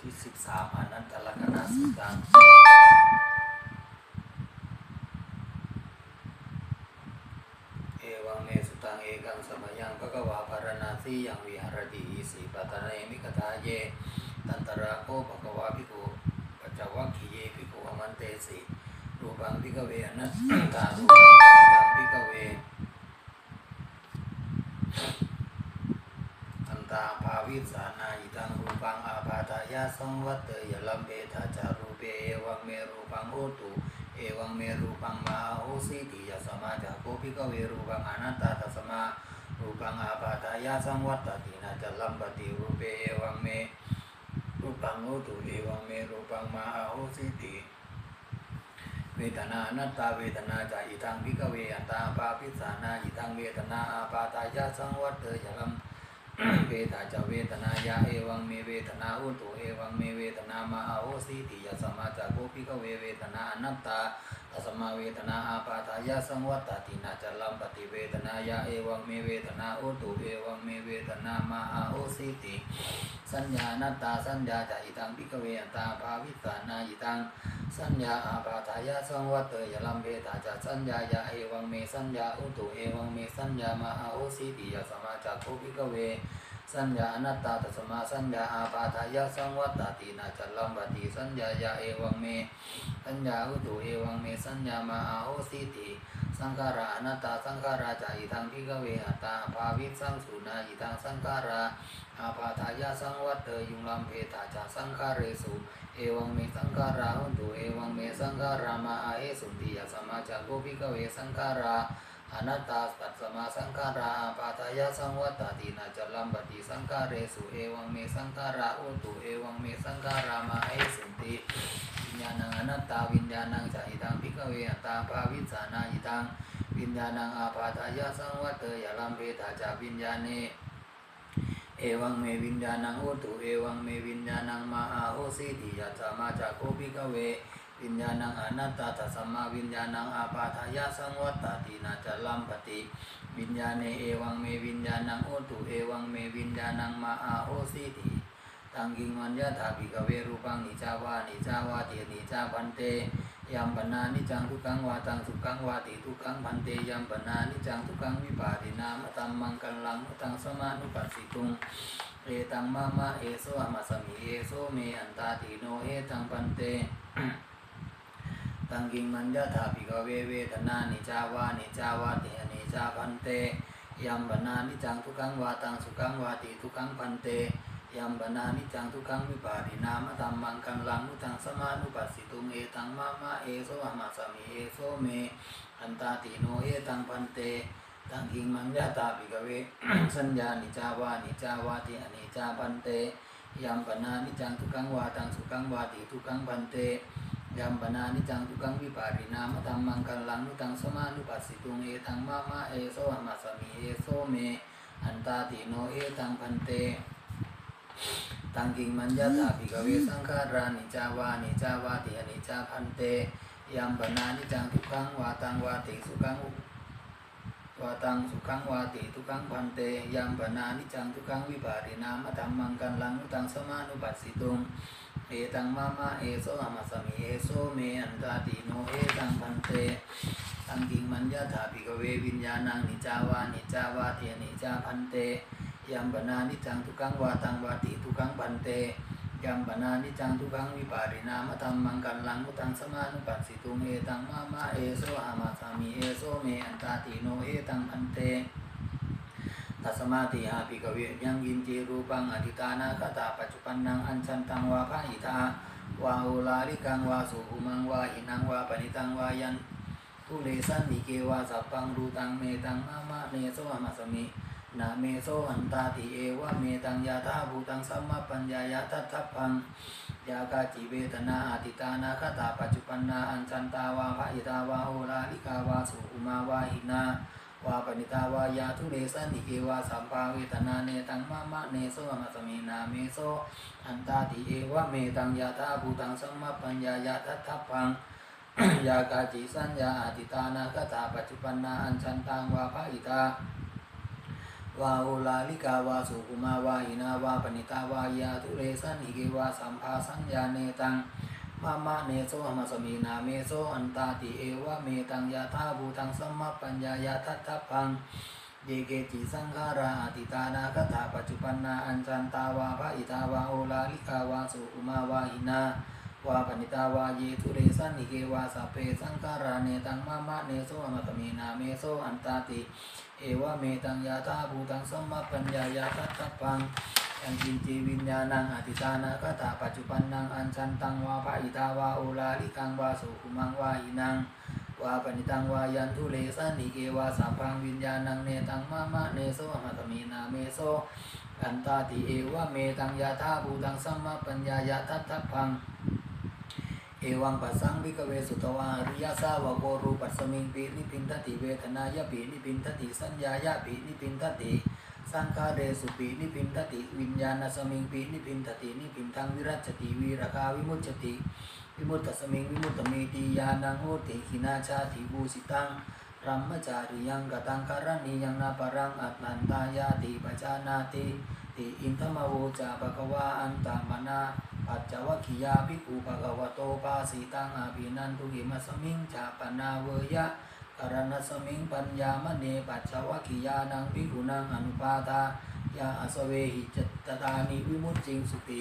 ที่สิบสามอนันตลกนาสุตังเอวังเมสุตังเอกังสมยังพระกวาภารณาสียังวิหารติอิสีปัตตะเนมิกทาเยตันตระโกภควาภิกขุปัจจวัคคีเยภิกขุอมันเตสิรูปังภิกขเวอนัตตารูปังภิกขเวอันตาภาวิสานาอิตัง ปังอาปาทายาสังวัตเตยลัมเบธาจารูเปเอวังเมรูปังโหตุเอวังเมรูปังมาโหสิติยสมาจาโกภิกเวรูปังอนัตตาตัสมารูปังอาปาทายาสังวัตตินาจลัมปติรูเปเอวังเมรูปังโหตุเอวังเมรูปังมาโหสิติเวทนาอนัตตาเวทนาจาอิทังภิกขเวอันตาภาวิสานาอิทังเวทนาอาปาทายาสังวัตเตยลัม เวทาจะเวทนายาเอวังเมเวทนาอุตุเอวังเมเวทนามาอาโหสิติยสมาจากโกภิกเวเวทนาอนัตตาตสมาเวทนาอาปาทายาสังวัตตินาจลัมปฏิเวทนายาเอวังเมเวทนาอุตุเอวังเมเวทนามาอาโหสิติสัญญานัตตาสัญญาจะอิตังภิกเวอัตตาภาวิตานาอิตัง สัญญาอาปาทายาสังวัตเตยลัมเบตาจะสัญญายาเอวังเมสัญญาอุตุเอวังเมสัญญามาอาโอสิติยสมาจากโกภิกเว สัญญาอนัตตาตสมาสัญญาอาปาทายาสังวัตตินาจัลลัมปติสัญญายาเอวังเม สัญญาอุตุเอวังเม สัญญามาอาโหสิติสังขาราอนัตตาสังขาราจาอิทังพิกเวหตาภาวิสังสุนาอิทังสังขาราอาปาทายาสังวัตเตยุงลัมเพตาจาสังขาเรสุเอวังเมสังขาราหุนตุเอวังเมสังขารามาอาเอสุติยาสมาจากโกภิกเวสังขารา อนัตตาปัสสมาสังขาราปาทายาสังวัตตินาจลัมปติสังขาเรสุเอวังเมสังขาราโอตุเอวังเมสังขารามาเอสุติวิญญาณังอนัตตาวิญญาณังจอิตังพิกเวตาภาวิสานาอิตังวิญญาณังอาปาทายาสังวัตเตยลัมเปตาจาวิญญาเนเอวังเมวิญญาณังโอตุเอวังเมวิญญาณังมาอาโหสิติยัตสมาจากโคภิกเว วิญญาณังอนัตตาตัสสมมาวิญญาณังอาปาทายาสังวัตตินาจลัมปติวิญญาณเอวังเมวิญญาณังโอตุเอวังเมวิญญาณังมาอาโหสิติตังกิงวันยะถาภิกเวรูปังนิจาวานิจาวาตินิจาพันเตยัมปนานิจังทุกังวาตังสุกังวาติทุกังพันเตยัมปนานิจังทุกังวิปารินามตัมมังกัลลังมุตังสมานุปัสสิตุงเอตังมะมะเอโสอมัสมิเอโสเมอันตาติโนเอตังพันเต ตังกิงมัญญาถาภิกเวเวทนานิจาวานิจาวาติอนิจาพันเตยัมปนานิจังทุกังวาตังสุกังวาติทุกังพันเตยัมปนานิจังทุกังวิปารินามตัมมังกังลังมุตังสมานุปัสสิตุงเอตังมะมะเอโสอะมะสมิเอโสเมอันตาติโนเอตังพันเตตังกิงมัญญาตาภิกเวสัญญานิจาวานิจาวาติอนิจาพันเตยัมปนานิจังทุกังวาตังสุกังวาติทุกังพันเต ยัมปนานิจังทุกังวิปารินามตัมมังกัลลังนุตังสมานุปัสสิตุงเอตังมะมะเอโสหมัสมิเอโสเม อันตาติโนเอตังพันเต ตังกิงมัญญาตาภิกเวสังขารานิจาวานิจาวาติอนิจจาพันเตยัมปนานิจังทุกังวาตังวาติสุกังวาตังสุขังวาติทุกังพันเตยัมปนานิจังทุกังวิปารินามตัมมังกัลลังนุตังสมานุปัสสิตุง เอตังมะมะเอโสอะมะสมิเอโสเมอันตาติโนเอตังพันเตตังกิงมัญญาถาภิกเววิญญาณังนิจาวานิจาวาเทนิจาพันเตยัมปนานิจังทุกังวาตังวาติทุกังพันเตยัมปนานิจังทุกังวิปารินามธรรมังกัลลังมุตังสมานุปัสสิตุงเอตังมะมะเอโสอะมะสมิเอโสเมอันตาติโนเอตังพันเต ตัสมาติหาภิกเวยังยินจีรูปังอธิตานาคตาปัจจุปันนังอัญชันตังวาภาหิตาวาหุลาลิกังวาสุอุมังวาหินังวาปณิตังวายันทุเลสันนิเกวาสัพพังรูตังเมตังมะมะเนโสหมัสมินาเมโสหันตาติเอวะเมตังยาธาภูตังสัมมาปัญญายาทัตทัพพังยากาจิเวทนาอาติตานาคตาปัจจุปันนาอัญชันตาวาภาหิตาวาโหลาลิกาวาสุอุมาวาหินา วาปณิตาวายาทุเรสันติเกวาสัมภาเวทนาเนตังมะมะเนโสมัสมินาเมโสอันตาติเอวะเมตังยาธาภูตังสัมมาปัญญายาทัตทัพังยากาจิสัญญาอาติตานาคตาปัจจุปันนาอัญชันตังวาภาอิตาวาโอลาลิกาวาสุกุมาวาหินาวาปณิตาวายาทุเรสันหิเกวาสัมภาสัญญาเนตัง มามะเนโสหมสมีนาเมโสอันตาติเอวะเมตังยาธาภูตังสัมมปัญญายาทัตถพังเยเกจิสังขาราอติตานาคถาปัจจุปันนาอัญจันตาวาภะอิตาวาโอลาลิกาวาสุอุมาวาหินาวาปณิตาวาเยทุเรสันนิเกวาสเพสังขาราเนตังมะมะเนโสอมตมีนาเมโสอันตาติ เอวะเมตังยาธาภูตังสัมมาปัญญายาทัตถพัง ยังกินจีวิญญาณังอติตานาคถาปัจจุปันนังอัญจันตังวาภะอิตาวาโอลาลิกังวาสุอุมังวาหินังวาปณิตังวายันทุเลสันิเกวาสัพพังวิญญาณังเนตังมะมะเนโสอมตมีนาเมโสอันตาติเอวะเมตังยาธาภูตังสัมมาปัญญายาทัตถพังเอวังปัสสังวิกเวสุตวาริยสาวกโกรูปัสสมิงปีนิพินทติเวทนายปีนิพินทติสัญญายาปีนิพินทติ สังฆาเรสุปีนิพินทติ วิญญาณสมิงปีนิพินทตินิพินทังวิรัชติวีรคาวิมุจติวิมุตตสมิงวิมุตตเมติยานังโหติขินาชาติบูสิตังรัมมจาริยังกตังการณียังนาปรังอัตนันตายาติปจานาติติอินทมโวจาภควาอันตามนาปัจจวคียาภิกขุภะคะวโตปาสีตังอาภินันทุหิมัสมิงจาปนาเวยะ กรณสมิงปัญญามเนปัจจวัคคียานังภิกขุนังอนุปาทายาอสเวหิจตตานิวิมุตจิงสุติ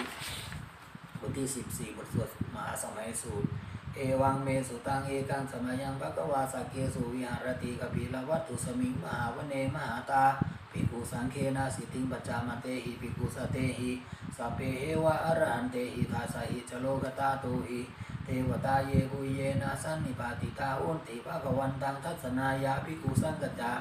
บทที่สิบสี่บทสวดมหาสมัยสูตร เอวังเมสุตังเอกังสมัยังภะคะวาสักเกสุวิหารติกปิลวัตตุสมิงมหาวเนมหาตาภิกขุสังเคนาสิติงปัจจามเตหิภิกขุสเตหิสัพเพเอวะอรหันเตหิทาสหิจโลกตาตุหิ ทวตาเยกุเยนะสันนิปาติตาอุนติภะควันตังทัศนายาภิกุสังกจา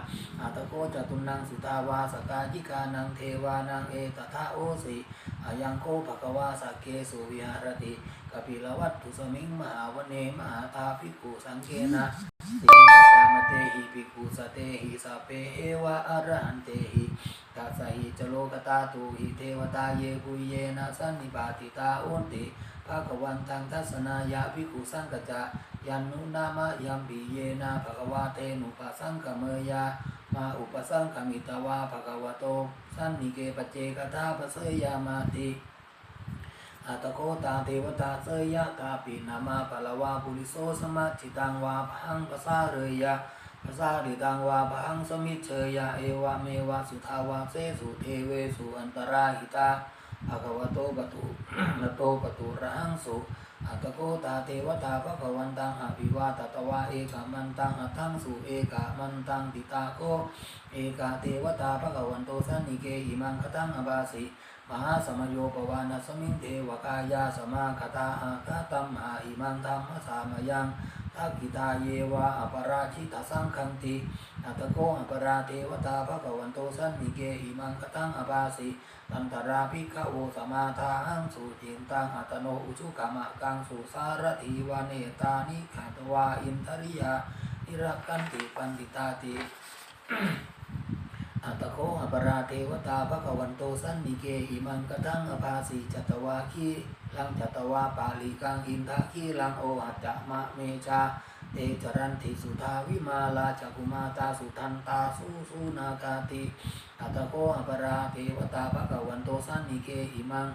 อาตโกจตุนังสุตาวาสกายิกานังเทวานังเอตถาโอสิอายังโคภะควาสเกสุวิหารติกปิลวัตถุสมิงมหาวเนมหาตาภิกุสังเคนะสิงปัจจามเตหิภิกุสเตหิสเพเอวะอรหันเตหิตัสสหิจโลกตาตุหิเทวตาเยกุเยนะสันนิปาติตาอุนติ ภะควันตังทัศนายาภิกขุสังกจจายันนุนามะยัมปิเยนะภะคะวาเตนุปัสสังกเมยามาอุปสังขมิตวาภะคะวะโต สันนิเกปเจกทาปเสยยามาติอัตโกตาเทวตาเสยยะตาปินามาปะละวาปุริโสสมัจจิตังวาพังปะสาเรยะปะสาริตังวาพังสมิเชยะเอวะเมวะสุทาวาเสสุเทเวสุอันตราหิตา ภะคะวะโตปะตุนะโตปะตุระหังสุอัตโกตาเทวตาภะคะวันตังอภิวาตตวาเอกามันตังอัตถังสุเอกามันตังติตาโกเอกาเทวตาภะคะวันโตสันนิเกหิมังคตังอบาสิมหาสมโยปวานะสมิงเทวกายาสมาคตาอาคตัมหาหิมังธรรมสามยัง ทักกิตาเยวะอปราชิตสังคังติอัตโกอปราเทวตาภะควันโตสันนิเกหิมังคตังอบาสิตันตราภิกขโวสมาทาหังสุจินตังอัตโนอุชุกามะกังสุสารถีวาเนตานิขัตวาอินทริยานิรักันติปันติตาติอัตโคอปราเทวตาภะควันโตสันนิเกหิมังกตังอภาสีจัตวาคี ลังจัตวาปาลิกังอินทาคีลังโอหัจจะมะเมชาเตจรันติสุทาวิมาลาจักุมาตาสุทันตาสุสุนากาติอัตโคอปราเทวตาภะคะวันโตสันนิเกหิมัง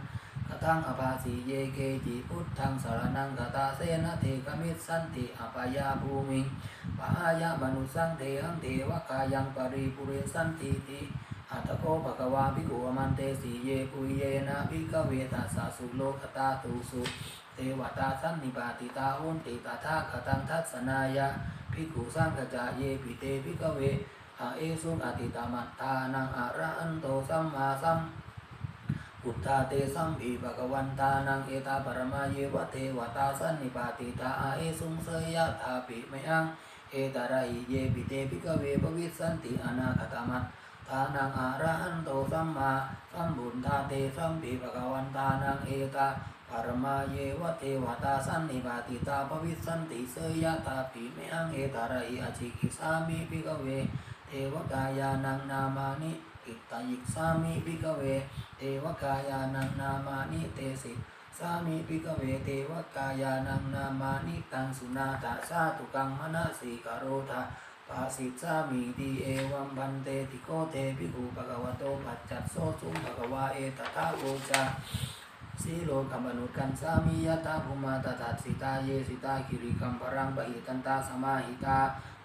กตังอภาสีเยเกจิพุทธังสารนังกตาเสนะเทกมิตสันติอปายาภูมิปะหายามนุสังเทหังเทวกายังปริปุเรสันติติ อัตโกภะคะวาภิกขุอมันเตสีเยปุยเยนะภิกขเวตัสสะสุโลกตาตุสุ เทวตาสันนิปาติตาหุนติตถาคตังทัศนายะภิกขุสังกจาเยปิเตภิกขเวอาเอสุงอติตามัตตานังอะระอันโตสัมมาสัมพุทธาเตสัมปีภะคะวันตานังเอตาปรมาเยวะเทวตาสันนิปาติตาอาเอสุงเสยยะธาปิมยังเอตาระหิเยปิเตปิกเวปวิสสันติอนาคตามัต ทานังอาระหันโตสัมมาสัมบุญธาเตสัมปีภะคะวันตานังเอตาปรมาเยวะเทวตาสันนิปาติตาปวิสันติเสยยะธาปิมยังเอตาระหิอจิกิสามิปิกเว เทวกายานังนามานิอิตตยิกสามิปิกเว เทวกายานังนามานิเตสิสามิปิกเวเทวกายานังนามานิตังสุนาตาสาตุกังมนาสีกโรธา ปาสิสามีติเอวัมพันเตติโกเทภิกขุปะกวโตปัจจัตโสสุภะกวาเอตถาโกจาสีโลกัมมนุกันสามียตาภุมาตถาสิตาเยสิตาคิริกัมปรังปะหิตันตาสมาหิตา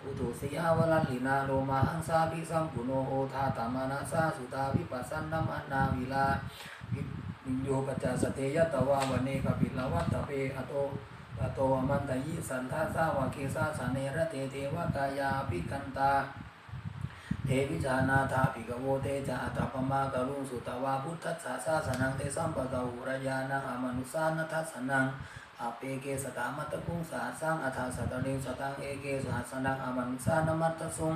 อุตุสยาวลันลินาโลมาหังสาภิสัมปุโนโอทาตามานาสาสุตาวิปัสสันนัมอนาวิลาวิโยปัจจสเตยตวาวันเนกปิลวัตตเปอโต อโตมันตยิสันทาสาวาเคสาสเนระเตเทวกายาปิกันตา เทวิจานาธาปิกโวเตจาอัตปมากรุงสุตวาพุทธัสสะสาสนังเตสัมปะกะหุรยานังอมนุสานัทัสนังอาเปเกสตามัตตพุงสาสังอัฏฐสตเริงสตังเอเกสหัสนังอมนุสานมัตตสุง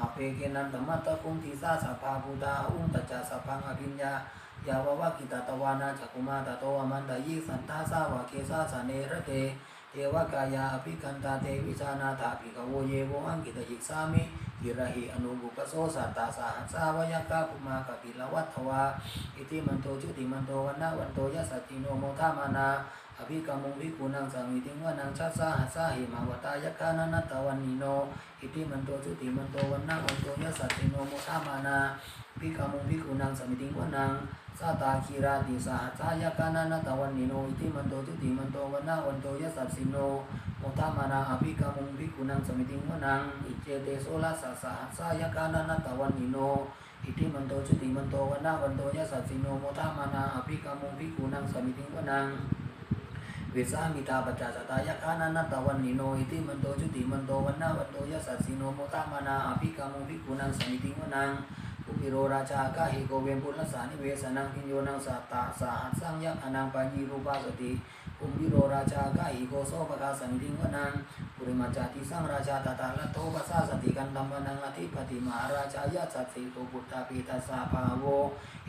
อาเปเกนันตมัตตพุงทิสาสภาพุตาอุงตัจจสัพังอภิญญายาววะกิตตวานาจักุมาตโตอมันตยิสันทาสาวะเคสาสเนระเตเทวกายาอภิคันตาเทวิชานาถาภิกโวเยโวอังกิตยิกสามิกิระหิอนุบุปโสสัตตาสาหัสาวยากาภุมากปิลวัตถวาอิติมันโตจุติมันโตวันนาวันโตยัสสติโนโมทามานา อภิกรรมุงภิกขุนังสังวิติงวานังชัสาหัสาหิมาวตายกานานัตตวันนิโนอิติมันโตจุติมันโตวันนาวันโตยสสติโนโมทามานาภิกขมุงภิกขุนังสังวิติงวานังสาตาคีราติสาสายกานานาตวันนิโนอิติมันโตจุติมันโตวันนาวันโตยัสสัสสิโนโมทามานาอภิกามุงภิกขุนังสมิติงวนังอิเจเตโสลาสาสาสายกานานาตวันนิโนอิติมันโตจุติมันโตวันนาวันโตยัสสัสสิโนโมทามานาอภิกามุงภิกขุนังสมิติงวนัง เวสามิตาปัจจาสตายกานานัตวันนิโนอิติมันโตจุติมันโตวันนาวันโตยัสสัสสิโนโมตามานาอภิกามุภิกุนังสมิติงวนังภูมิโรราชากาหิโกเวมปุลสานิเวสนังพิญโยนังสัตตาสาหัสสังยักอนังปัญญีรูปาสติ อุบิโรราชากาอิโกโสปกาสันติงวนังปุริมาจาติสังราชาตตาลโตปัสสาสติกันตัมมนังอธิปติมหาราชายาสัตสิโกปุตตาปีตาสาภาโว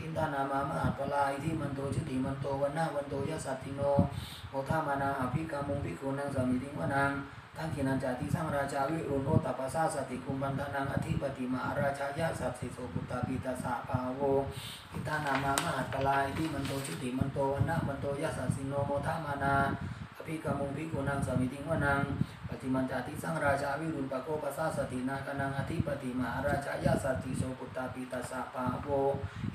อินทานามามาตลาอิทิมันโตจุติมันโตวันนาวันโตยสัตติโนโอทามานาอภิกามุงภิกขุนังสมิติงวนัง ทั้งขีนันจาติสังราชาวิรุณโอตปัสสาสติคุมบันทนังอธิปติมาราชายาสัตสิโสปุตตาปิตาสาภาโวอิตานามามหัตตลายที่มันโตชุติมันโตวันนะมันโตยะสัสิโนโมทามานาอภิกามุงภิกุนังสมิติงวนังปฏิมันจาติสังราชาวิรุณปโกปัสสาสตินาคนังอธิปติมาราชายาสัตสิโสปุตตาปิตาสาภาโว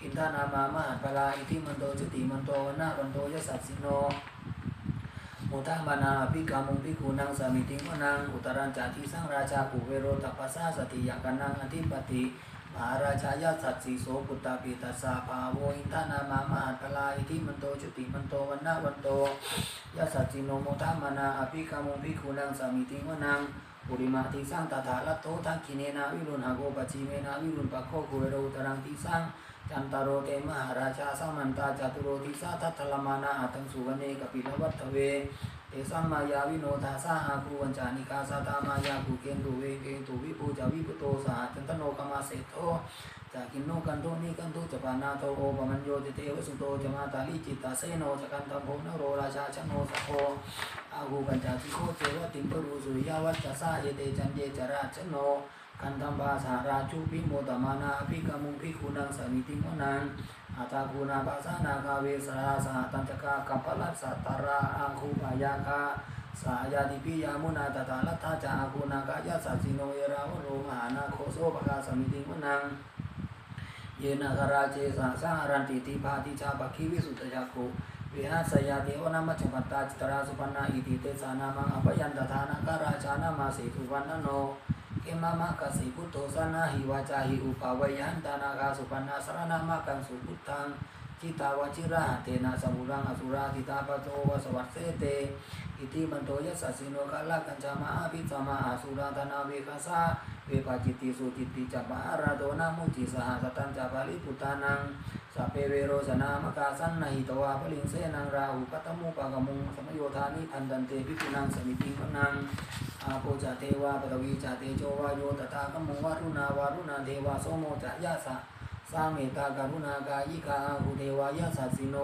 อิตานามามหัตตลายที่มันโตชุติมันโตวันนะมันโตยะสัสสิโน มุทามานาภิกามุงภิกุนังสามิติงนังอุตรัญจาทิสังราชาภูเวโรตัปปสสาสติยากันังอธิปติมหาราชายาสัตสีโสปุตตาปิตัสสาภาโวอินทานามามหัตลาอิทิมันโตจุติมันโตวันนาวันโตยาสัจจิโนโมทามานาอภิกามุภิกุนังสามิติงวนังปุริมาทิสังตถาลัตโตทักขิเนนาวิรุณหโกปจิเมนาวิรุณปะโคภูเวโรตรังทิสัง จันตโรเตมหาราชาสมันตาจตุโรติสาทัตถลมานาอัตังสุวเนกปิลวัตเวเตสัมมายาวิโนทาสาหาภูวันจานิกาสาตามายาภูเกนตุเวเกนตุวิภูจาวิพุโตสหจันตโนกมาเสโตจากินโนกันโตนิกันตุจปานาโตโอปมัญโยติเตวสุโตจมาตาลิจิตตาเสโนจะกันตโพนโรราชาชโนสโพอาหูปัญจาติโคเจวติมปรูสุริยาวัจจะสาเยเตจันเยจราชโน คันธัมบาสาราชุปิโมตมานาอภิกามุงภิกขุนังสมิติงวนังอาตาคูนาภาสานาคาเวสราสหตัญจกากัปปลัสสัตาราอังคุปายาคาสายาติปิยามุนาตตาลัทธาจาอาคูนากายาสัสสิโนเยราวโรมหานาโคโสปกาสมิติงวนังเยนะคาราเจสาสารันติติภาติชาปักขิวิสุตยาโควิหาสยาเทวนามัจจปัตตาจิตราสุปันนาอิติเตสานามังอภยันตทานาการาชานามาเสตุวันนโน เกมามะกสิพุทโธสนาหิวาจาหิอุปาวยันตานาคาสุปันนาสรณามะกังสุพุทธังจิตาวชิระเตนะสมุรังอสุราติตาปโตวสวัสเสเตอิติมันโตยัสสิโนกาลกัญจามาภิสมาอสุราธนาเวคัสสะเวปาจิติสุจิติจัปปะอาราโดนามุจิสหสตัญจาภาลิพุตานัง สัพเพเวโรสนามกาสันนหิตวาปลิงเสนังราหุปัตตมุปะกมุงสมโยธานิพันดันเตภิกุนังสมิติงพนังอาโปจาเทวาปตวีจาเตโจวาโยตตากมุงวารุณาวารุณาเทวาโสโมจายาสะสาเมตากรุณากายิกาอาหุเทวายาสัสิโน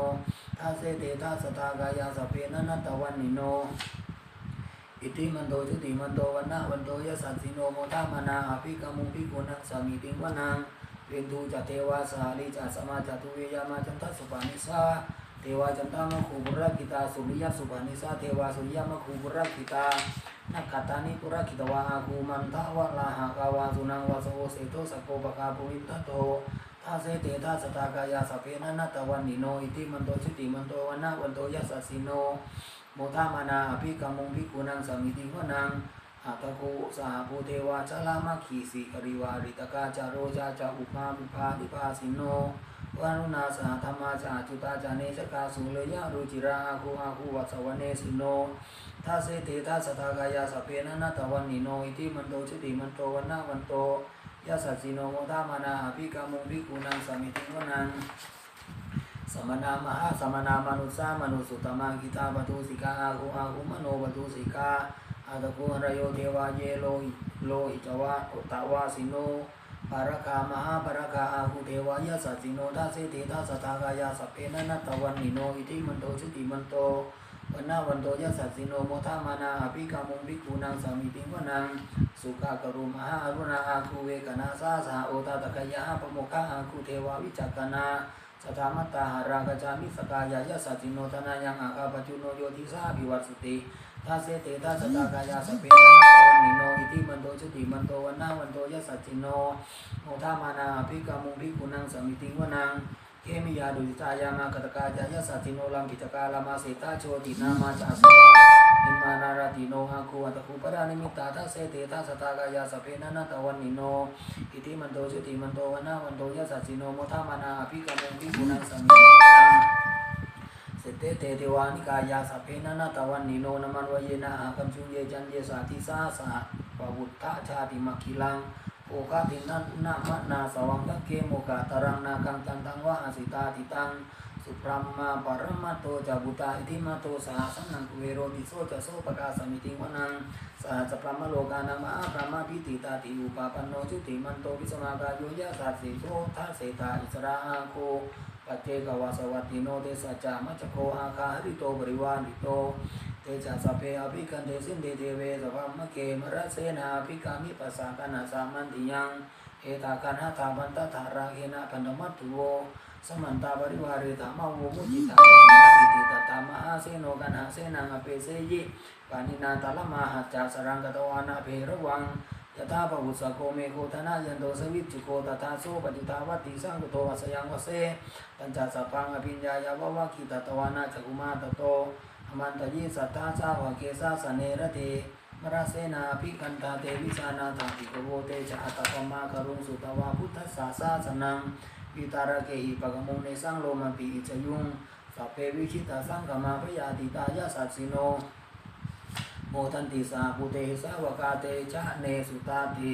ทัสเสเตทัสสตากายาสเพนันตวันนิโนอิติมันโตจุติมันโตวันนาวันโตยะสัสิโนโมทามนาอภิกมุงภิกุนังสมิติงวนัง เรียนทูจัตเทวาสาลิจัสมาจัตุเวยามาจันทสุปานิสาเทวาจันตามะคูบุรกิตาสุริยสุปานิสาเทวาสุริยมะคูบุรกิตานักขัตานิปุระคิตวาอาคูมันทาวะลาหากาวาสุนังวาโสเสโตสโกปกาปุริตโตทาเสเตทาสตากายาสเพนะนัตวันนิโนอิติมันโตชิติมันโตวันนาวันโตยัสสะสิโนโมทามานาอภิกรรมุงภิกขุนังสมิติวนัง อาตโกสหภูเทวาชลามาขีสีกริวาริตกาจาโรจาจาอุปาปิภาติภาสิโนวารุณาสหธรรมาจาจุตาจาเนชกาสุเลยะรุจิราอาคูอาคูวัสวเนสิโนทัสเสติทัสทากายาสเพนะนาตวันนิโนอิติมันโตชิติมันโตวันนาวันโตยัสสะสิโนโมทามานาอภิกามุภิกุนังสมิติวนังสมนามหาสมนามนุสามนุสุตมังกิตาปทุสิกาอาคูอาคูมโนปทุสิกา อาตะกุรโยเทวาเยโลโลหิจวะอุตตวาสิโนปารคามหาปารคาอาหุเทวายาสัจิโนทัสเสติทัสทากายาสัพเพนะนัตวันนิโนอิติมันโตชิติมันโตวันนาวันโตยาสัจิโนโมทามานาอภิกามุงภิกขุนังสามิติวนังสุขากรุมหาอรุณาอาคูเวกนาสาสาโอตาตกยาปโมคะอาคูเทวาวิจักกนาสถามัตตาหารากจามิสกายายาสัจิโนทนายังอาคาปจุโนโยติสาภิวัสสติ ทัสเสติทัสสทากายาสเพนะนัตวันนิโนอิติมันโตชติมันโตวันนาวันโตยาสัจจิโนโมทามานาภิกามุงภิกุนังสมิติวนังเคมิยาดุจิตายามากตกาจายสัตติโนลัมปิตกาลามาเสตาโชตินามาจาสวานิมานาราติโนอาคูอัตคุปรานิมิตาทัสเสเตทัสตากายาสเพนะนาตวันนิโนอิติมันโตจุติมันโตวันนาวันโตยะสัตติโนโมทามานาภิกามุงภิกุนังสมิติวนัง เตเตเทวานิกายาสัพเพนนาตวันนิโนนามันวเยนะอาคัมชุเยจันเยสาธิสาสะปวุฒะชาติมัคคิลังโอคาตินันนามะนาสวังตักเกโมกาตรังนาคังตันตังวะอาสิตาติตังสุพรหมาปรมัตโตจาบุตาอิทิมาโตสหสังนังกุเวโรติโสจะโสปกาสมิติวนังสหสพรหมโลกานังมาพรหมพิติตาติอุปาปันโนจุติมันโตวิสมากายโยยะสัสสิโสทัสเสตาอิสราอาโค เจกวาสวัติโนเตสัจจามัจโคอาคาหริโตบริวานิโตเตจาสพเพอภิกันเตสินเดเทเวสภามะเกมรเสนาภิกามิปัสสะกนาสามันติยังเอตากันหาตาบันตถาราเคนะพันธมัตตุโวสมันตาบริวาริธรรมโวมุจิตาเินาอิติตตามหาเสโนกันหาเสนังอเปเสยิปานินาตาลมหัจจาสรังกตวานาเพระวัง ยถาภวุสโกเมโกธนายันโตสวิจจุโกตถาโสปฏิทาวัติสังกุโตวัสยังวเสปัญจสัพพังอภิญญายาววะคิตตวานาจักุมาตโตอมันตยิสัทธาสาวะเกสาสเนระเทมราเสนาภิกันตาเตวิสานาทาติกโวเตจะอัตตปมาคารุงสุตวาพุทธสาสาสนังวิตาระเกหิปะกมุงเนสังโลมันปิอิจยุงสัพเพวิชิตาสังกมาพยาติตายาสัสสิโน โมทันติสาภูเตสาวกาเตชะเนสุตาติ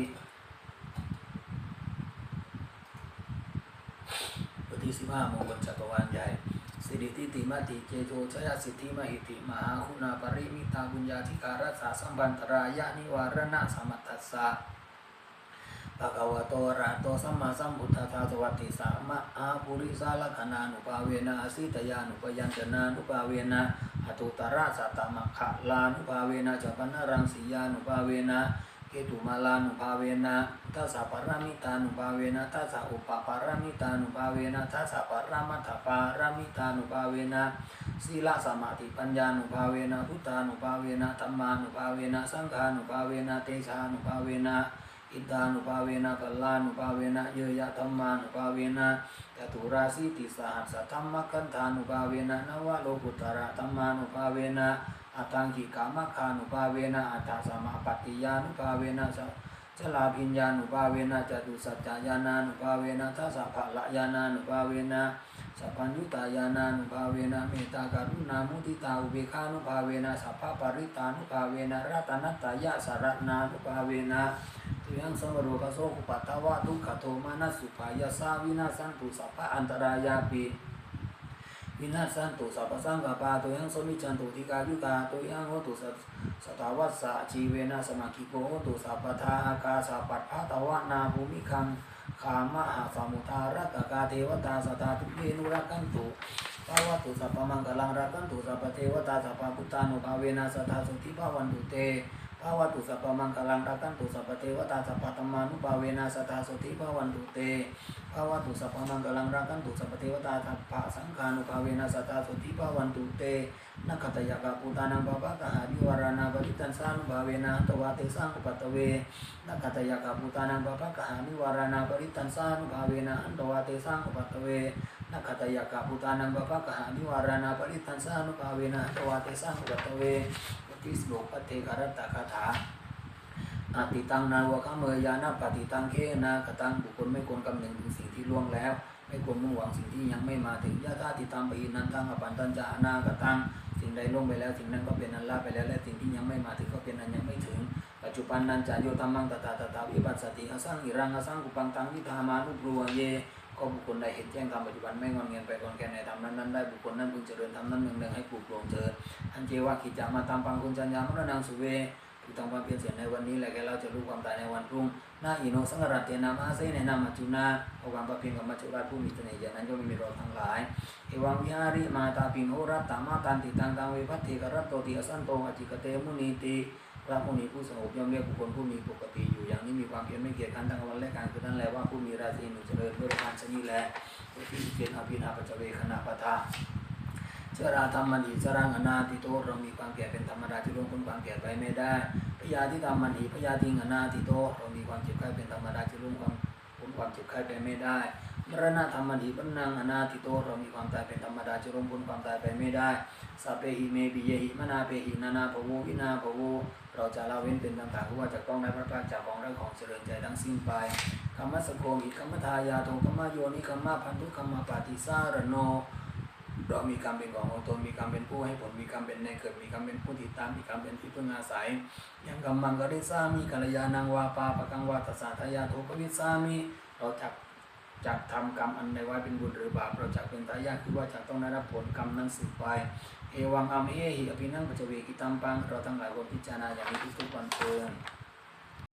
ปฏิสิบห้ามงคลจักรวาลใหญ่สิริติติมาติเจโตชยสิทธิมหิติมหาคุณาปริมิตาบุญญาธิการัสสะสัมบันตรายะนิวารณะสมัตตสสะ ภะคะวะโตระโตสัมมาสัมพุทธัสสะสวัสดิสามะอาปุริสาลคณานุภาเวนะอสิตยานุปยัญชนะนุภาเวนะหตุตระสัตตมัคคะลานุภาเวนะจัปนรังสียานุภาเวนะเกตุมาลานุภาเวนะทัสสะปรามิตานุภาเวนะทัสสะอุปปารามิตานุภาเวนะทัสสะปรามัตถปารามิตานุภาเวนะศีลสมาธิปัญญานุภาเวนะพุทธานุภาเวนะธัมมานุภาเวนะสังฆานุภาเวนะเตชานุภาเวนะ อิตานุภาเวนะกัลลานุภาเวนะเยยะธรรมานุภาเวนะจตุราสีติสหัสธรรมกันธานุภาเวนะนวโลกุตระธรรมานุภาเวนะอัตังคิกามคานุภาเวนะอัตตาสมาปฏิยานุภาเวนะสจลาพิญญานุภาเวนะจตุสัจจายานานุภาเวนะทัสสะภะละยานานุภาเวนะสัพพัญญุตายานานุภาเวนะเมตตากรุณามุทิตาอุเบกานุภาเวนะสัพพะปริตานุภาเวนะรัตนัตตายะสารนานุภาเวนะ ยังสมโรกโสอุปัตตวะทุกขโทมานัสสุภายาสาวินาสันตุสัพพะอันตรายาปิวินาสันตุสัพพสังกปาตุยังสมิจันตุทิกายุตาตุยังโหตุสัตสตาวัสสะชีเวนะสมาคิโกโหตุสัพพทาอากาสัพปัตภะตวะนาภูมิคังขามะหาสมุทารัตกาเทวตาสตาทุเมนุรักันตุภาวะตุสัพพมังกลังรักันตุสัพพเทวตาสัพพพุทธานุภาเวนะสัทธาสุทิภาวันตุเต ภาวตุสัพพมังคลังรักันตุสัพพเทวตาสัพพธรรมานุภาเวนะสตตาสุติภาวันตุเตภาวตุสัพพมังคลังรักันตุสัพพเทวตาสัพพะสังฆานุภาเวนะสตตาสุติภาวันตุเตนักขตยกะปุตานังปะปะกะหาวิวารณาปริตันสานุภาเวนะตวาเตสังอุปัตเวนักขตยกะปุตานังปะปะกะหาวิวารณาปริตันสานุภาเวนะตวาเตสังอุปัตเวนักขตยกะพุตานังปะปะกะหานิวารานาปริทันสานุภาเวนะตวาเตสังอุปตตเว ปฏิสโลกปเทคารตตคาถาอาติตังนาวะคะเมยานาปฏิตังเคนากตังบุคคลไม่ควรกำหนึ่งถึงสิ่งที่ล่วงแล้ว ไม่ควรมุ่งหวังสิ่งที่ยังไม่มาถึงยะธาติตังปอินันตังอปันตัญจานาคตังสิ่งใดล่วงไปแล้วสิ่งนั้นก็เป็นอันละไปแล้วและสิ่งที่ยังไม่มาถึงก็เป็นอันยังไม่ถึง ปัจจุบันนันจาโยตัมมังตตาตตาวิปัสสติอสังหิรังอสังกุปังตังวิธามานุปรัวเย ก็บุคคลใดเห็นแจ้งธรรมปัจจุบันไม่งอนเงียนไปก่อนแก่ในธรรมนั้นนั้นได้บุคคลนั้นพึงเจริญธรรมนั้นหนึ่งหนึ่งให้ปลูกปลงเถิดอันเจว่ากิจามาตามปังคุณจัญญามรณังสุเวถูกทำความเพียรเสียในวันนี้และแกเราจะรู้ความตายในวันพรุ่งนาอิโนสังกรัตเตนามาเซในนามัจจุนาเอาความประเพียรกับมัจจุราชผู้มีเสน่ห์อย่างนั้นก็ไม่มีเราทั้งหลายเอวังวิหาริมาตาปิโนรัตตามาตันติตังตังเวพัทเทกรัตโตติอสันโตอจิกเตมุนีติ พระมุนีผู้สงบย่อมเรียกบุคคลผู้มีปกติอยู่อย่างนี้มีความเพียรไม่เกียจขันธ์ทั้งวันและกางคือนั่นแหละว่าผู้มีราศีหนึ่งเจริญด้วยการชนีแลที่เจนอภินาปัจเจเวคณะปทาเชราธรรมันหิสรังอนาติโตเรามีความแก่เป็นธรรมดาที่ล่วงพ้นความแก่ไปไม่ได้พยาธิธรรมันหิพยาธิงอนาติโตเรามีความเจ็บไข้เป็นธรรมดาที่ล่วงความพ้นความเจ็บไข้ไปไม่ได้ มรณะธรรมนิปนังอนาติโตเรามีความตายเป็นธรรมดาที่ล่วงพ้นความตายไปไม่ได้สัพเพหิเมปิเยหิมนาเปหินานาภโววินาภโวเราจะละเว้นเป็นต่างๆว่าจะต้องได้พระพรากจากของได้ของเจริญใจทั้งสิ้นไปคัมมะสโกมิคัมมะทายาโตคัมมะโยนิคัมมพันธุคัมมปาติสารโนเรามีกรรมเป็นของของตนมีกรรมเป็นผู้ให้ผลมีกรรมเป็นในเกิดมีกรรมเป็นผู้ติดตามมีกรรมเป็นที่พึ่งอาศัยยังกรรมังกริสามีกัลยาณังวาปาปะกังวาตสาทายาโทปวิสามีเราจัก จากทำกรรมอันใดไว้เป็นบุญหรือบาปเราจะเป็นทายาทคือว่าจะต้องได้รับผลกรรมนั้นสืบไปเอวังอัมเอหิอภินังปัจเจเวกิตัมปังเราทั้งหลายควรพิจารณาอย่างนี้ทุกๆวันเตือน